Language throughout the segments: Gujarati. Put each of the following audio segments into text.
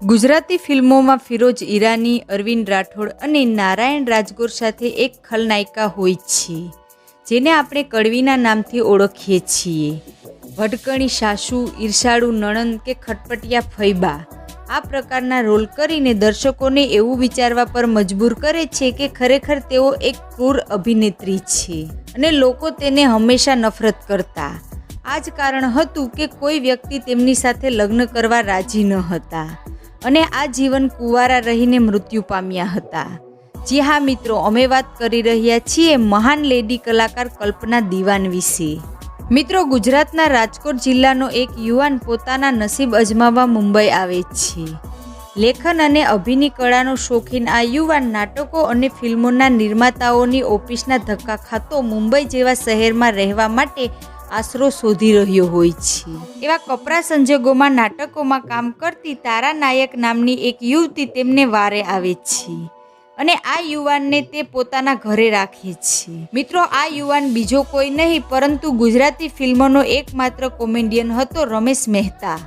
ગુજરાતી ફિલ્મોમાં ફિરોજ ઈરાની, અરવિંદ રાઠોડ અને નારાયણ રાજગોર સાથે એક ખલનાયિકા હોય છે, જેને આપણે કડવીના નામથી ઓળખીએ છીએ. ભટકણી સાસુ, ઈર્ષાળુ નણંદ કે ખટપટિયા ફૈબા, આ પ્રકારના રોલ કરીને દર્શકોને એવું વિચારવા પર મજબૂર કરે છે કે ખરેખર તેઓ એક ક્રૂર અભિનેત્રી છે અને લોકો તેને હંમેશા નફરત કરતા. આ જ કારણ હતું કે કોઈ વ્યક્તિ તેમની સાથે લગ્ન કરવા રાજી ન હતા. અને આ જીવન કુંવારા રહીને મૃત્યુ પામ્યા હતા. જી હા મિત્રો, અમે વાત કરી રહ્યા છીએ મહાન લેડી કલાકાર કલ્પના દિવાન વિશે. મિત્રો, ગુજરાતના રાજકોટ જિલ્લાનો એક યુવાન પોતાના નસીબ અજમાવવા મુંબઈ આવે છે. લેખન અને અભિનય કળાનો શોખીન આ યુવાન નાટકો અને ફિલ્મોના નિર્માતાઓની ઓફિસના ધક્કા ખાતો મુંબઈ જેવા શહેરમાં રહેવા માટે આશરો શોધી રહ્યો હોય છે. એવા કપરા સંજોગોમાં નાટકોમાં કામ કરતી તારા નાયક નામની એક યુવતી તેમને વારે આવે છે. અને આ યુવાનને તે પોતાના ઘરે રાખે છે. મિત્રો, આ યુવાન બીજો કોઈ નહીં, પરંતુ ગુજરાતી ફિલ્મોનો એકમાત્ર કોમેડિયન હતો રમેશ મહેતા.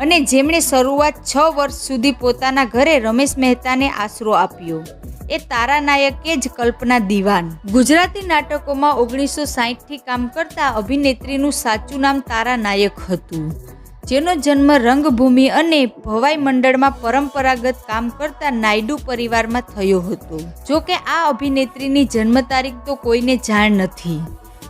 અને જેમણે શરૂઆત છ વર્ષ સુધી પોતાના ઘરે રમેશ મહેતાને આશરો આપ્યો. એ તારા નાયકે જ કલ્પના દિવાન. ગુજરાતી નાટકોમાં ઓગણીસો સાહીઠથી કામ કરતા અભિનેત્રીનું સાચું નામ તારા નાયક હતું. જેનો જન્મ રંગભૂમિ અને ભવાઈ મંડળમાં પરંપરાગત કામ કરતા નાયડુ પરિવારમાં થયો હતો. જો કે આ અભિનેત્રીની જન્મ તારીખ તો કોઈને જાણ નથી.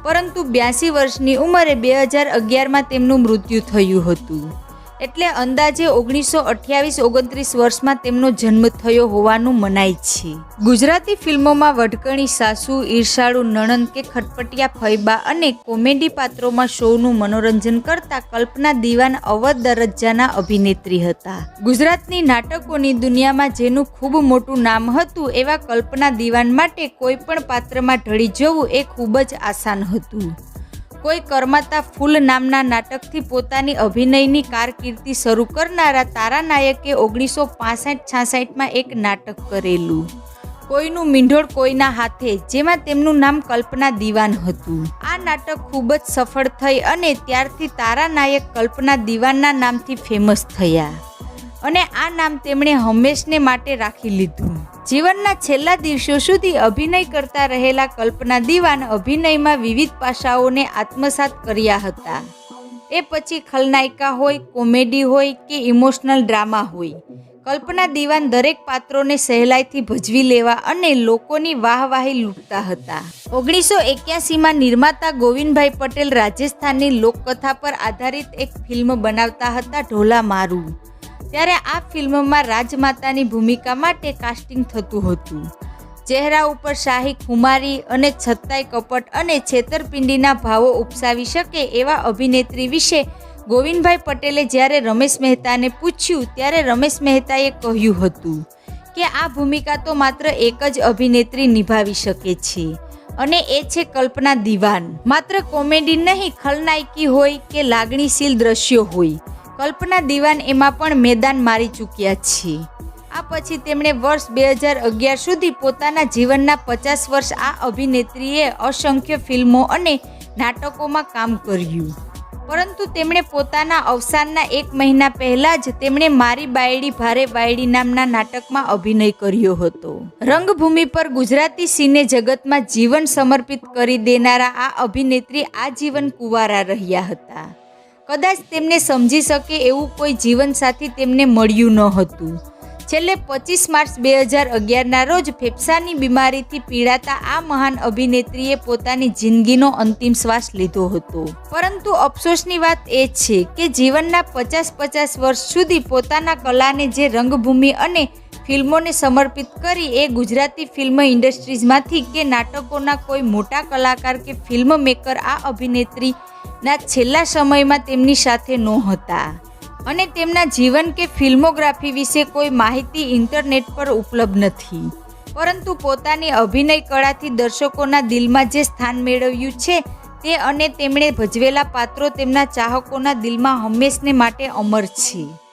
પરંતુ બ્યાસી વર્ષની ઉંમરે બે હજાર અગિયારમાં તેમનું મૃત્યુ થયું હતું. એટલે અંદાજે ઓગણીસો અઠ્યાવીસ ઓગણત્રીસ વર્ષમાં તેમનો જન્મ થયો હોવાનું મનાય છે. ગુજરાતી ફિલ્મોમાં વઢકણી સાસુ, ઈર્ષાળુ, નણંદ કે ખટપટિયા, ફૈબા અને કોમેડી પાત્રોમાં શોનું મનોરંજન કરતા કલ્પના દિવાન અવધ દરજ્જાના અભિનેત્રી હતા. ગુજરાતની નાટકોની દુનિયામાં જેનું ખૂબ મોટું નામ હતું એવા કલ્પના દિવાન માટે કોઈ પણ પાત્રમાં ઢળી જવું એ ખૂબ જ આસાન હતું. કોઈ કર્મતા ફૂલ નામના નાટકથી પોતાની અભિનયની કારકિર્દી શરૂ કરનારા તારા નાયકે ઓગણીસો પાસઠ છાસઠમાં એક નાટક કરેલું. કોઈનું મીંઢોળ કોઈના હાથે, જેમાં તેમનું નામ કલ્પના દિવાન હતું. આ નાટક ખૂબ જ સફળ થઈ અને ત્યારથી તારા નાયક કલ્પના દિવાનના નામથી ફેમસ થયા. અને આ નામ તેમણે હંમેશને માટે રાખી લીધું. જીવનના છેલ્લા દિવસો સુધી અભિનય કરતા રહેલા કલ્પના દિવાન અભિનયમાં વિવિધ પાસાઓને આત્મસાત કર્યા હતા. એ પછી ખલનાયિકા હોય, કોમેડી હોય કે ઇમોશનલ ડ્રામા હોય. કલ્પના દિવાન દરેક પાત્રોને સહેલાઈથી ભજવી લેવા અને લોકોની વાહવાહી લૂંટતા હતા. ઓગણીસો એક્યાસીમાં નિર્માતા ગોવિંદભાઈ પટેલ રાજસ્થાનની લોકકથા પર આધારિત એક ફિલ્મ બનાવતા હતા ઢોલા મારું ત્યારે આ ફિલ્મમાં રાજમાતાની ભૂમિકા માટે કાસ્ટિંગ થતું હતું. ચહેરા ઉપર શાહી કુમારી અને છતાંય કપટ અને છેતરપિંડીના ભાવો ઉપસાવી શકે એવા અભિનેત્રી વિશે ગોવિંદભાઈ પટેલે જ્યારે રમેશ મહેતાને પૂછ્યું ત્યારે રમેશ મહેતાએ કહ્યું હતું કે આ ભૂમિકા તો માત્ર એક જ અભિનેત્રી નિભાવી શકે છે અને એ છે કલ્પના દિવાન. માત્ર કોમેડી નહીં, ખલનાયકી હોય કે લાગણીશીલ દ્રશ્યો હોય. કલ્પના દિવાન એમાં પણ મેદાન મારી ચૂક્યા છે. આ પછી તેમણે વર્ષ બે હજાર અગિયાર સુધી પોતાના જીવનના પચાસ વર્ષ આ અભિનેત્રીએ અસંખ્ય ફિલ્મો અને નાટકોમાં કામ કર્યું. પરંતુ તેમણે પોતાના અવસાનના એક મહિના પહેલા જ તેમણે મારી બાયડી ભારે બાયડી નામના નાટકમાં અભિનય કર્યો હતો. રંગભૂમિ પર ગુજરાતી સિને જગતમાં જીવન સમર્પિત કરી દેનારા આ અભિનેત્રી આજીવન કુંવારા રહ્યા હતા. કદાચ તેમને સમજી શકે એવું કોઈ જીવનસાથી તેમને મળ્યું ન હતું. છેલ્લે પચીસ માર્ચ બે હજાર અગિયારના રોજ ફેફસાની બીમારીથી પીડાતા આ મહાન અભિનેત્રીએ પોતાની જિંદગીનો અંતિમ શ્વાસ લીધો હતો. પરંતુ અફસોસની વાત એ છે કે જીવનના પચાસ પચાસ વર્ષ સુધી પોતાના કલાને જે રંગભૂમિ અને ફિલ્મોને સમર્પિત કરી એ ગુજરાતી ફિલ્મ ઇન્ડસ્ટ્રીઝમાંથી કે નાટકોના કોઈ મોટા કલાકાર કે ફિલ્મ મેકર આ અભિનેત્રી ના, છેલ્લા સમયમાં તેમની સાથે નહોતા. અને તેમના જીવન કે ફિલ્મોગ્રાફી વિશે કોઈ માહિતી ઇન્ટરનેટ પર ઉપલબ્ધ નથી. પરંતુ પોતાની અભિનય કળાથી દર્શકોના દિલમાં જે સ્થાન મેળવ્યું છે, તે અને તેમણે ભજવેલા પાત્રો તેમના ચાહકોના દિલમાં હંમેશને માટે અમર છે.